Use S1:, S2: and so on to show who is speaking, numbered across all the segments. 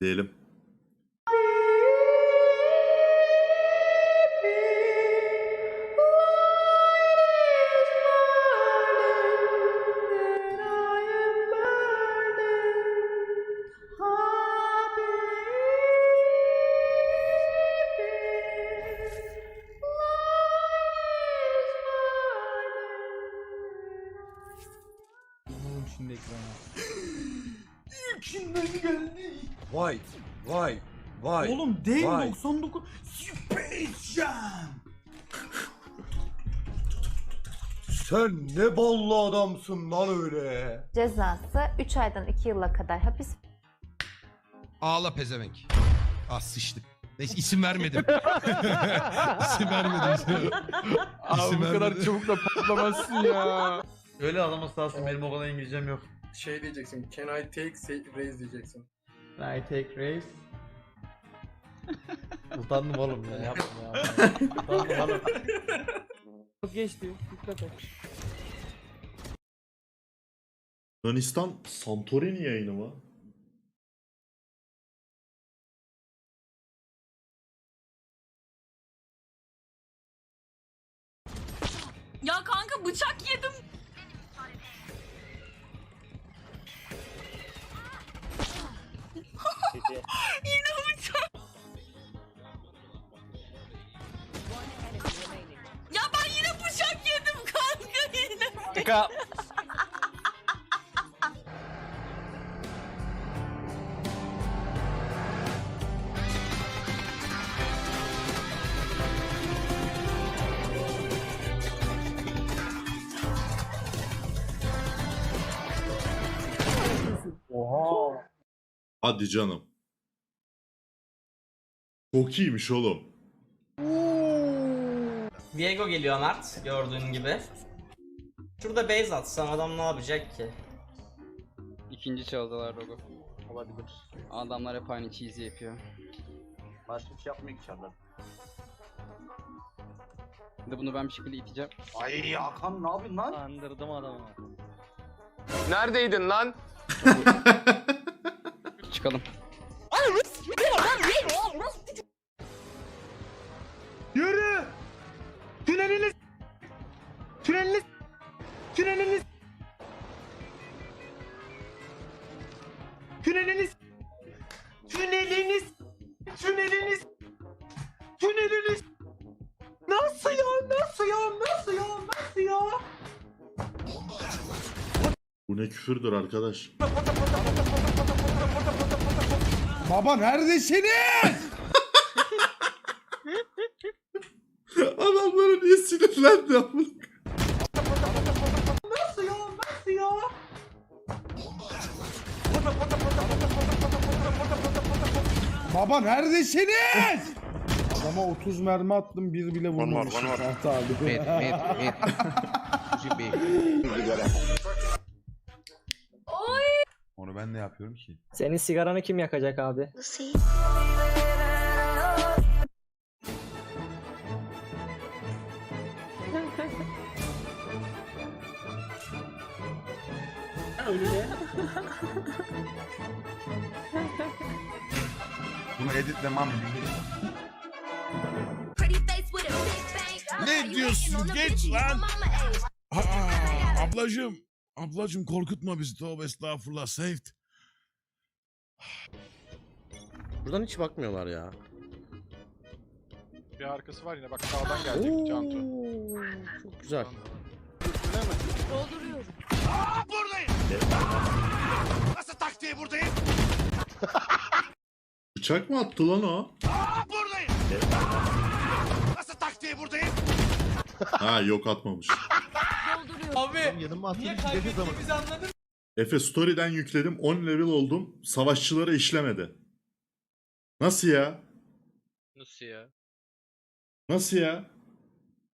S1: Diyelim.
S2: Değil
S3: vay.
S2: 99 Space Jam.
S3: Sen ne ballı adamsın lan öyle.
S4: Cezası 3 aydan 2 yıla kadar hapis
S5: Ağla pezevenk. Ah sıçtık. Neyse isim vermedim. isim vermedim.
S6: Abi
S5: isim
S6: bu kadar
S5: vermedim.
S6: çabuk da patlamazsın ya.
S7: Öyle anlaması lazım benim o kadar İngilizcem yok.
S8: Şey diyeceksin. Can I take raise diyeceksin.
S7: I take race. Utandım oğlum ya yapma ya. Utandım oğlum.
S6: Geçti. Dikkat et.
S1: Yunanistan Santorini yayını mı?
S9: Ya kanka bıçak yedim. Yine bıçak. Yine.
S6: Tıka.
S1: Hadi canım. Çok iyiymiş oğlum.
S10: Diego geliyor Mert gördüğün gibi. Şurada base atsam adam ne yapacak ki?
S6: İkinci çaldılar Rogo. Olabilir. Adamlar hep aynı cheesy yapıyor.
S7: Başka bir şey yapmıyor ki çarlar.
S6: Bir de bunu ben bir şekilde iteceğim.
S7: Ay Hakan ne yapıyorsun lan?
S6: Andırdım adamı.
S8: Neredeydin lan?
S6: Çıkalım.
S2: Yürü.
S1: Küfürdür arkadaş.
S2: Baba neredesiniz?
S1: Adamlara niye sinirlendi amına?
S2: Nasıl ya? Nasıl ya? Baba neredesiniz? Adama 30 mermi attım bir bile vurmamışım. Tahta abi.
S3: Onu ben ne yapıyorum ki?
S10: Senin sigaranı kim yakacak abi?
S3: Bunu editlemem.
S5: Ne diyorsun? Geç lan. Aa, ablacım. Ablacım korkutma bizi. Tövbe estağfurullah. Saved.
S7: Buradan hiç bakmıyorlar ya.
S8: Bir arkası var yine bak sağdan gelecek Cantu.
S7: Çok güzel.
S9: Dolduruyorum.
S1: Bıçak mı attı lan o? Ha yok atmamış.
S9: Dolduruyorum.
S10: Abi niye kaybettiğimizi anladın
S1: Efe story'den yükledim 10 level oldum. Savaşçılara işlemedi. Nasıl ya?
S6: Nasıl ya?
S1: Nasıl ya?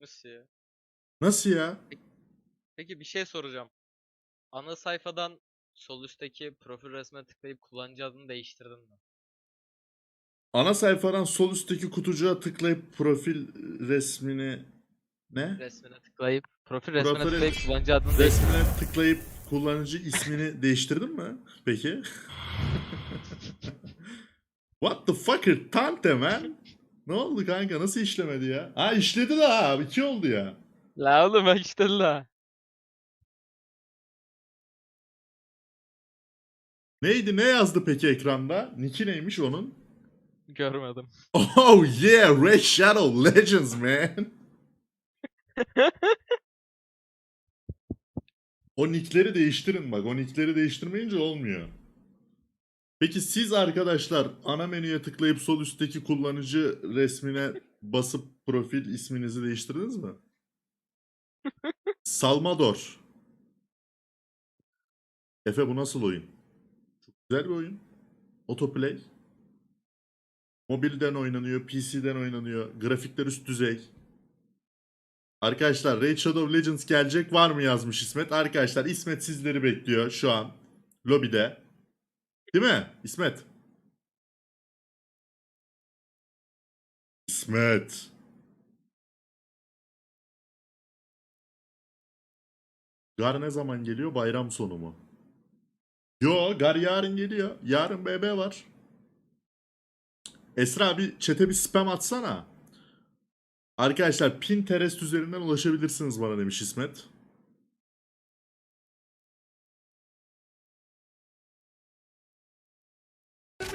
S6: Nasıl ya?
S1: Nasıl ya?
S6: Peki bir şey soracağım. Ana sayfadan sol üstteki profil resmine tıklayıp kullanıcı adını değiştirdin mi?
S1: Ana sayfadan sol üstteki kutucuğa tıklayıp profil resmini ne?
S6: Resmine tıklayıp profil
S1: Profil-
S6: resmine tıklayıp kullanıcı adını değiştirdin.
S1: Resmine tıklayıp kullanıcı ismini değiştirdin mi? Peki. What the fucker tante man? Ne oldu kanka nasıl işlemedi ya? Ha işledi de ha 2 oldu ya.
S6: La oğlum işte la.
S1: Neydi ne yazdı peki ekranda? Nick'i neymiş onun?
S6: Görmedim.
S1: Oh yeah Red Shadow Legends man. o nickleri değiştirin bak. O nickleri değiştirmeyince olmuyor. Peki siz arkadaşlar ana menüye tıklayıp sol üstteki kullanıcı resmine basıp profil isminizi değiştirdiniz mi? Salmador. Efe bu nasıl oyun? Çok güzel bir oyun. Autoplay. Mobilden oynanıyor, PC'den oynanıyor. Grafikler üst düzey. Arkadaşlar Raid Shadow Legends gelecek var mı yazmış İsmet. Arkadaşlar İsmet sizleri bekliyor şu an. Lobide. Değil mi İsmet? İsmet. Gar ne zaman geliyor? Bayram sonu mu? Yo, Gar yarın geliyor. Yarın BB var. Esra bir çete bir spam atsana. Arkadaşlar Pinterest üzerinden ulaşabilirsiniz bana demiş İsmet.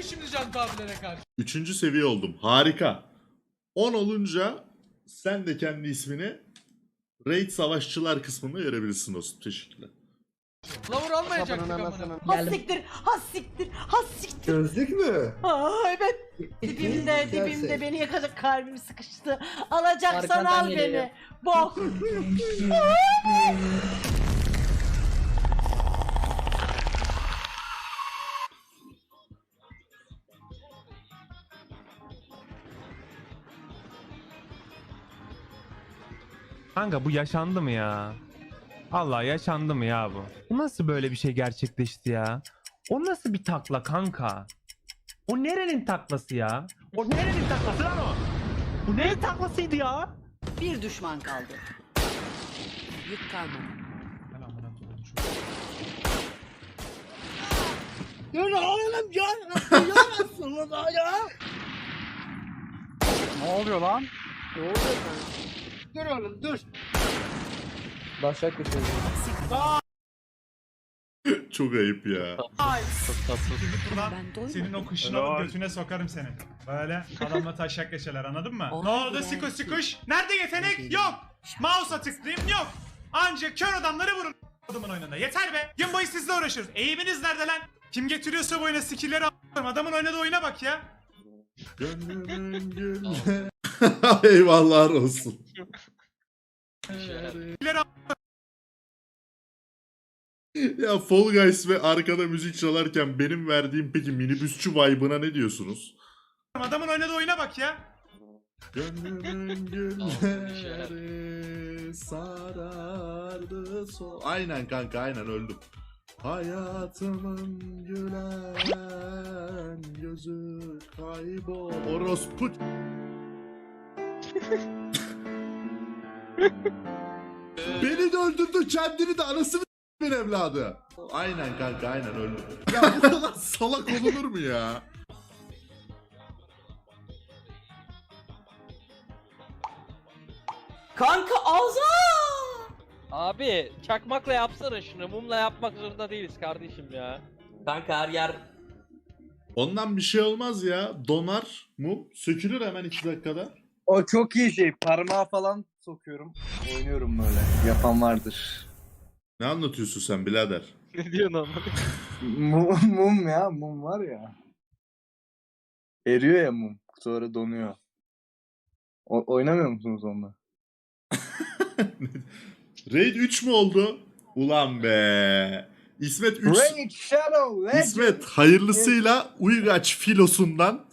S11: Şimdi Can abilere karşı.
S1: Üçüncü seviye oldum. Harika. 10 olunca sen de kendi ismini Raid Savaşçılar kısmında görebilirsin dostum. Teşekkürler.
S11: Lavur almayacaktık amına.
S12: Has siktir,
S13: Gözlük mü?
S12: Aa evet. Dibimde, dibimde beni yakacak kalbim sıkıştı. Alacaksan al beni. Bok.
S14: Kanka bu yaşandı mı ya? Allah yaşandı mı ya bu? Bu nasıl böyle bir şey gerçekleşti ya? O nasıl bir takla kanka? O nerenin taklası ya? O nerenin taklası lan o? Bu nerenin taklasıydı ya?
S12: Bir düşman kaldı. Yük kalmadı.
S11: Ne oluyor lan? Dur oğlum dur. Başak
S1: Çok ayıp ya.
S14: Senin o kışını alıp götüne sokarım seni. Böyle adamla taşak geçerler anladın mı? Ne oldu sikuş sikuş? Nerede yetenek? Yok. Mouse'a tıklayayım yok. Ancak kör adamları vurun adamın oyununda. Yeter be. Gün boyu sizle uğraşıyoruz. Eğiminiz nerede lan? Kim getiriyorsa bu oyuna skill'leri a**larım. Adamın oynadığı oyuna bak ya.
S1: Gönlümün. Eyvallah olsun.
S14: Skill'leri.
S1: Ya Fall Guys ve arkada müzik çalarken benim verdiğim peki minibüsçü vibe'ına ne diyorsunuz?
S14: Adamın oynadığı oyuna bak ya.
S1: Gönlümün gülleri sarardı so... Aynen kanka aynen öldüm. Hayatımın gülen gözü kaybol. Orospu. Beni de öldürdü kendini de anasını bir evladı. Aynen kanka aynen öldüm. Ya bu kadar salak olunur mu ya?
S12: Kanka ağza.
S6: Abi çakmakla yapsana şunu. Mumla yapmak zorunda değiliz kardeşim ya.
S10: Kanka her yer
S1: Ondan bir şey olmaz ya. Donar mum sökülür hemen 2 dakikada.
S15: O çok iyi şey. Parmağı falan sokuyorum. Oynuyorum böyle. Yapan vardır.
S1: Ne anlatıyorsun sen birader?
S6: ne diyorsun ama?
S15: Mum, mum ya. Mum var ya. Eriyor ya mum. Sonra donuyor. O- oynamıyor musunuz onunla?
S1: Raid 3 mü oldu? Ulan be. İsmet 3
S15: Raid Shadow Legends.
S1: İsmet hayırlısıyla Uygaç filosundan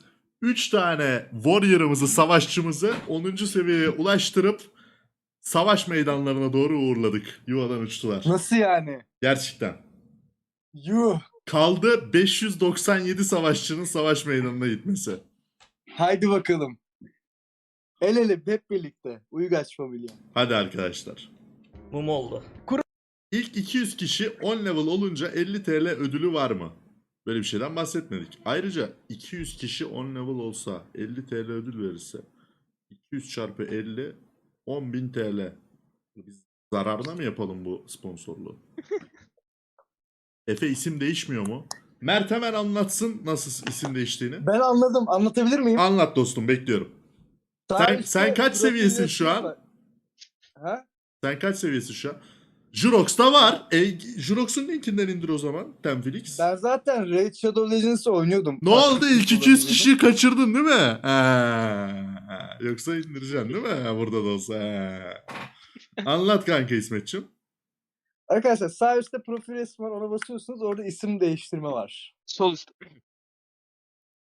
S1: 3 tane warrior'ımızı, savaşçımızı 10. seviyeye ulaştırıp savaş meydanlarına doğru uğurladık. Yuvadan uçtular.
S15: Nasıl yani?
S1: Gerçekten.
S15: Yuh.
S1: Kaldı 597 savaşçının savaş meydanına gitmesi.
S15: Haydi bakalım. El ele hep birlikte. Uygaç Familya.
S1: Hadi arkadaşlar.
S10: mum oldu.
S1: İlk 200 kişi 10 level olunca 50 TL ödülü var mı? Böyle bir şeyden bahsetmedik. Ayrıca 200 kişi 10 level olsa 50 TL ödül verirse 200 çarpı 50 10.000 TL. Biz zararına mı yapalım bu sponsorluğu? Efe isim değişmiyor mu? Mert hemen anlatsın nasıl isim değiştiğini.
S15: Ben anladım. Anlatabilir miyim?
S1: Anlat dostum bekliyorum. Sen,
S15: üstte
S1: sen kaç seviyesin şu an?
S15: Ha?
S1: Sen kaç seviyesin şu an? Jurox'ta var. E, Jurox'un linkinden indir o zaman. Tenflix.
S15: Ben zaten Raid Shadow Legends'ı oynuyordum.
S1: Ne oldu? İlk 200
S15: kullanıyordum.
S1: kişiyi kaçırdın değil mi? Ha. Yoksa indireceksin değil mi? Ha, Burada da olsa. Ha. Anlat kanka İsmet'ciğim.
S15: Arkadaşlar sağ üstte profil resmi var. Ona basıyorsunuz. Orada isim değiştirme var.
S6: Sol üst.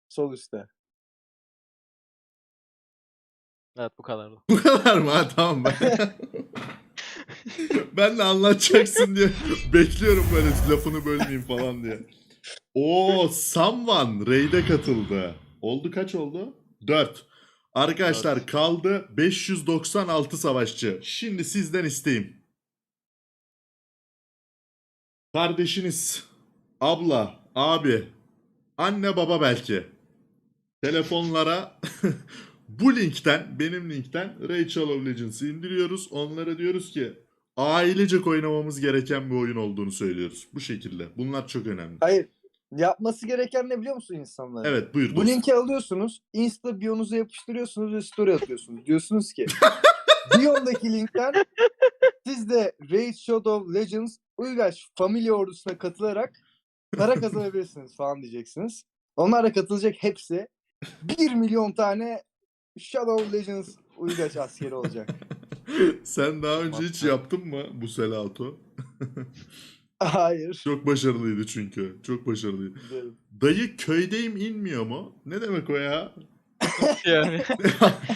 S15: Sol üstte.
S6: Evet bu kadardı.
S1: Bu kadar mı? Ha, tamam ben. ben de anlatacaksın diye bekliyorum böyle lafını bölmeyeyim falan diye. Oo, Someone Raid'e katıldı. Oldu kaç oldu? 4. Arkadaşlar kaldı 596 savaşçı. Şimdi sizden isteğim. Kardeşiniz, abla, abi, anne baba belki. Telefonlara bu linkten, benim linkten Rachel of Legends'ı indiriyoruz. Onlara diyoruz ki ailecek oynamamız gereken bir oyun olduğunu söylüyoruz. Bu şekilde. Bunlar çok önemli.
S15: Hayır. Yapması gereken ne biliyor musun insanlar?
S1: Evet buyur
S15: Bu
S1: dostum.
S15: linki alıyorsunuz. Insta biyonuza yapıştırıyorsunuz ve story atıyorsunuz. Diyorsunuz ki biyondaki linkten siz de Raid Shadow Legends Uygaç Family ordusuna katılarak para kazanabilirsiniz falan diyeceksiniz. Onlara katılacak hepsi 1 milyon tane Shadow Legends Uygaç askeri olacak.
S1: Sen daha önce hiç yaptın mı bu selato?
S15: Hayır.
S1: Çok başarılıydı çünkü. Çok başarılıydı. Dayı köydeyim inmiyor mu? Ne demek o ya?
S6: yani.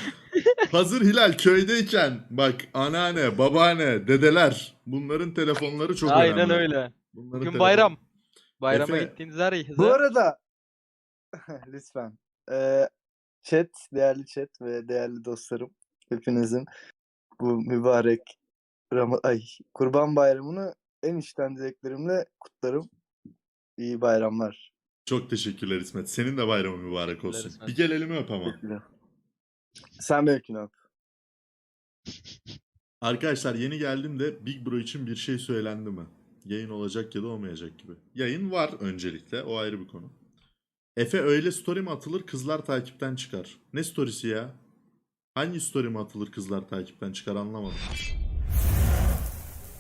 S1: Hazır Hilal köydeyken bak anneanne, babaanne, dedeler bunların telefonları çok önemli.
S6: Aynen öyle.
S1: Bunların
S6: Bugün
S1: telefon-
S6: bayram. Bayrama
S1: Efe-
S6: gittiğiniz her yerde.
S15: Bu arada lütfen eee, chat, değerli chat ve değerli dostlarım hepinizin bu mübarek Ram ay Kurban Bayramı'nı en içten dileklerimle kutlarım. İyi bayramlar.
S1: Çok teşekkürler İsmet. Senin de bayramın mübarek olsun.
S6: İsmet.
S1: Bir gel elimi öp ama.
S15: Sen benimkini öp.
S1: Arkadaşlar yeni geldim de Big Bro için bir şey söylendi mi? Yayın olacak ya da olmayacak gibi. Yayın var öncelikle. O ayrı bir konu. Efe öyle story mi atılır kızlar takipten çıkar. Ne storysi ya? Hangi story mi atılır kızlar takipten çıkar anlamadım.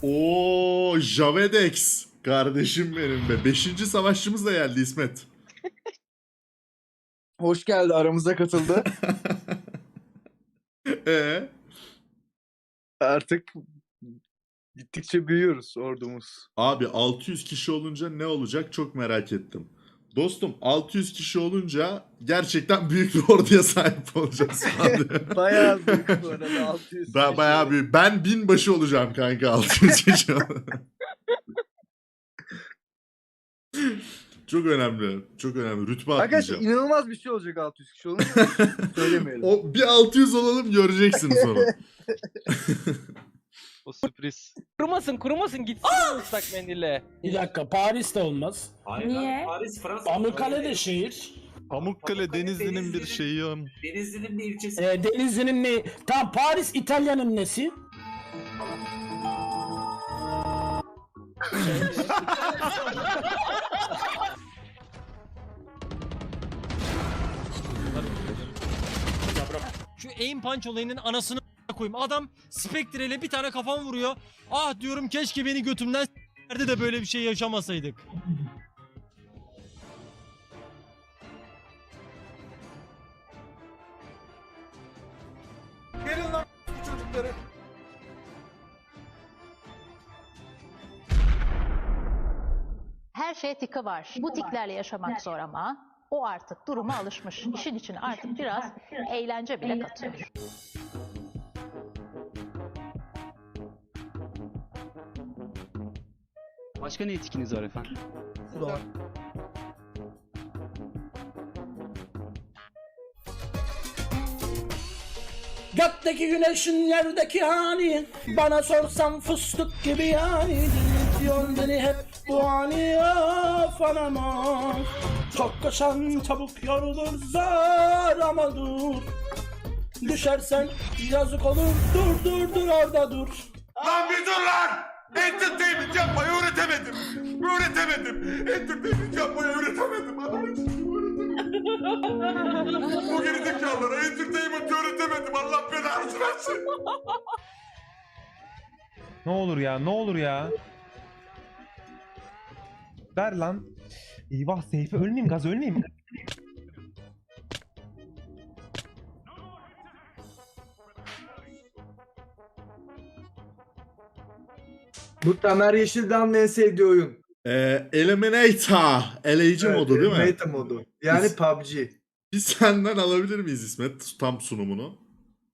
S1: Oo Javedex. Kardeşim benim be. Beşinci savaşçımız da geldi İsmet.
S15: Hoş geldi aramıza katıldı.
S1: Ee,
S15: Artık gittikçe büyüyoruz ordumuz.
S1: Abi 600 kişi olunca ne olacak çok merak ettim. Dostum 600 kişi olunca gerçekten büyük bir orduya sahip olacağız.
S15: Bayağı büyük bu arada 600
S1: Daha
S15: kişi.
S1: bayağı büyük. Ben binbaşı olacağım kanka 600 kişi. çok önemli. Çok önemli. Rütbe
S15: Arkadaşlar
S1: atlayacağım.
S15: inanılmaz bir şey olacak 600 kişi olunca söylemeyelim.
S1: O, bir 600 olalım göreceksiniz onu.
S6: O sürpriz. Kurumasın kurumasın gitsin ıslak mendille.
S11: Bir dakika Paris'te olmaz.
S12: Niye?
S11: Pamukkale de şehir.
S8: Pamukkale Denizli'nin bir şeyi an.
S16: Denizli'nin bir ilçesi.
S11: Ee, Denizli'nin ne? Tam Paris İtalya'nın nesi?
S16: Şu aim punch olayının anasını koyayım. Adam Spectre ile bir tane kafam vuruyor. Ah diyorum keşke beni götümden s**erdi de böyle bir şey yaşamasaydık.
S13: Gelin lan çocukları.
S17: Her şeye tika var. Bu tiklerle yaşamak zor ama o artık duruma alışmış. İşin içine artık biraz eğlence bile katıyor.
S16: Başka ne etkiniz var efendim?
S11: Gökteki güneşin yerdeki hani Bana sorsan fıstık gibi yani Dinletiyorsun beni hep Bu ani of anamaz Çok koşan çabuk yorulur zor ama dur. Düşersen yazık olur dur dur dur orada dur.
S13: Lan bir dur lan! Entertainment yapmayı öğretemedim. Öğretemedim. Entertainment yapmayı öğretemedim. Öğretemedim. Bu gerizekalılara entertainment öğretemedim. Allah belanı versin.
S14: Ne olur ya ne olur ya. Ver lan. Eyvah Seyfi ölmeyeyim gaz ölmeyeyim.
S15: Tamer Yeşildan'ın en sevdiği oyun.
S1: Ee, Eliminator. Eleyici
S15: Evet,
S1: modu değil mi?
S15: Meta modu. Yani
S1: Biz-
S15: PUBG.
S1: Biz senden alabilir miyiz İsmet tam sunumunu?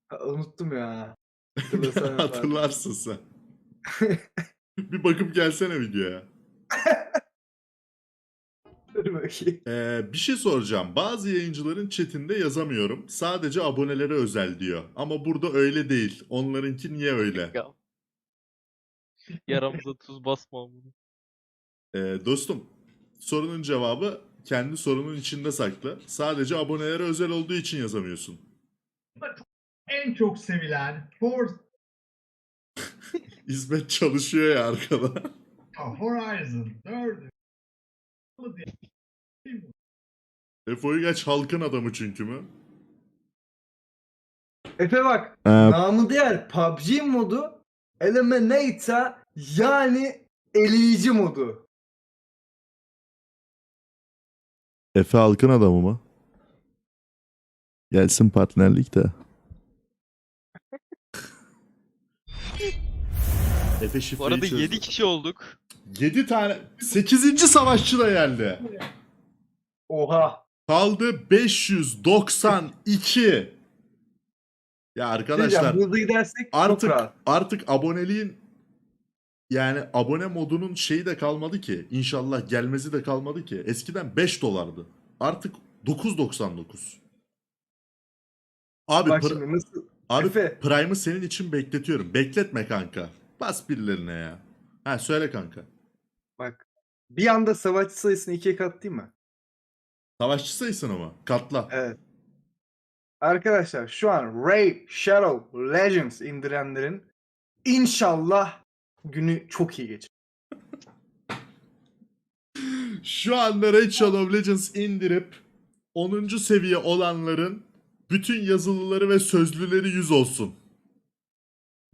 S15: Ha, Unuttum ya.
S1: Hatırlarsın sen. bir bakıp gelsene videoya.
S15: Dur bakayım.
S1: Ee, bir şey soracağım. Bazı yayıncıların chatinde yazamıyorum. Sadece abonelere özel diyor. Ama burada öyle değil. Onlarınki niye öyle?
S6: Ya. Yaramıza tuz basma bunu.
S1: Ee, dostum, sorunun cevabı kendi sorunun içinde saklı. Sadece abonelere özel olduğu için yazamıyorsun.
S18: En çok sevilen Forza
S1: İsmet çalışıyor ya arkada.
S18: Horizon 4'ü.
S1: Efe Uygaç halkın adamı çünkü mü?
S15: Efe bak.
S1: Ee,
S15: Namı diğer PUBG modu Eliminator yani eleyici modu.
S1: Efe halkın adamı mı? Gelsin partnerlik de. Efe
S6: Bu
S1: şifreyi
S6: arada
S1: çözdü.
S6: 7 kişi olduk.
S1: 7 tane 8. savaşçı da geldi.
S15: Oha.
S1: Kaldı 592. Ya arkadaşlar
S15: Diyeceğim, hızlı gidersek
S1: artık
S15: çok rahat.
S1: artık aboneliğin yani abone modunun şeyi de kalmadı ki. İnşallah gelmesi de kalmadı ki. Eskiden 5 dolardı. Artık 9.99. Abi
S15: Bak şimdi nasıl
S1: abi
S15: Efe.
S1: Prime'ı senin için bekletiyorum. Bekletme kanka. Bas birilerine ya. Ha söyle kanka.
S15: bak bir anda savaşçı sayısını ikiye katlayayım mı?
S1: Savaşçı sayısın ama. Katla.
S15: Evet. Arkadaşlar şu an Raid Shadow Legends indirenlerin inşallah günü çok iyi geçer.
S1: Şu anda Red Shadow Legends indirip 10. seviye olanların bütün yazılıları ve sözlüleri 100 olsun.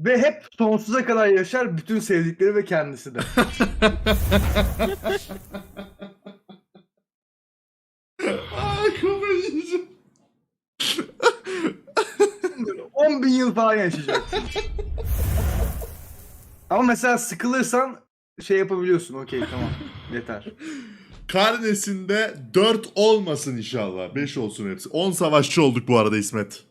S15: Ve hep sonsuza kadar yaşar bütün sevdikleri ve kendisi de. 10 bin yıl falan yaşayacaksın. Ama mesela sıkılırsan şey yapabiliyorsun. Okey tamam. Yeter.
S1: Karnesinde 4 olmasın inşallah. 5 olsun hepsi. 10 savaşçı olduk bu arada İsmet.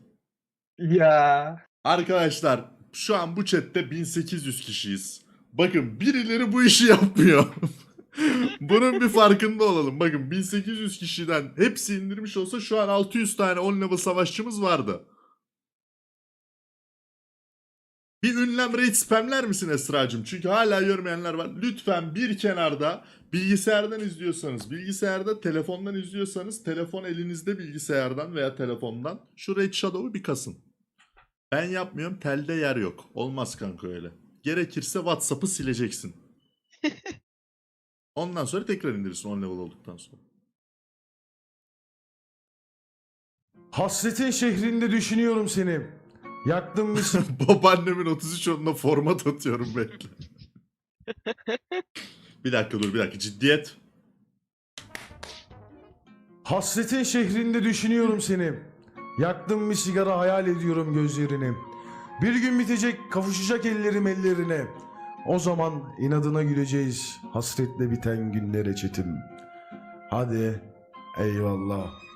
S15: Ya.
S1: Arkadaşlar şu an bu chatte 1800 kişiyiz. Bakın birileri bu işi yapmıyor. Bunun bir farkında olalım. Bakın 1800 kişiden hepsi indirmiş olsa şu an 600 tane 10 level savaşçımız vardı. Bir ünlem raid spamler misin Esra'cığım? Çünkü hala görmeyenler var. Lütfen bir kenarda bilgisayardan izliyorsanız, bilgisayarda telefondan izliyorsanız telefon elinizde bilgisayardan veya telefondan şu Raid Shadow'u bir kasın. Ben yapmıyorum telde yer yok. Olmaz kanka öyle. Gerekirse Whatsapp'ı sileceksin. Ondan sonra tekrar indirirsin 10 level olduktan sonra.
S13: Hasretin şehrinde düşünüyorum seni. Yaktım bir
S1: Babaannemin 33 onunla format atıyorum bekle. bir dakika dur bir dakika ciddiyet.
S13: Hasretin şehrinde düşünüyorum seni. Yaktım bir sigara hayal ediyorum gözlerini. Bir gün bitecek kavuşacak ellerim ellerine. O zaman inadına güleceğiz hasretle biten günlere çetim. Hadi eyvallah.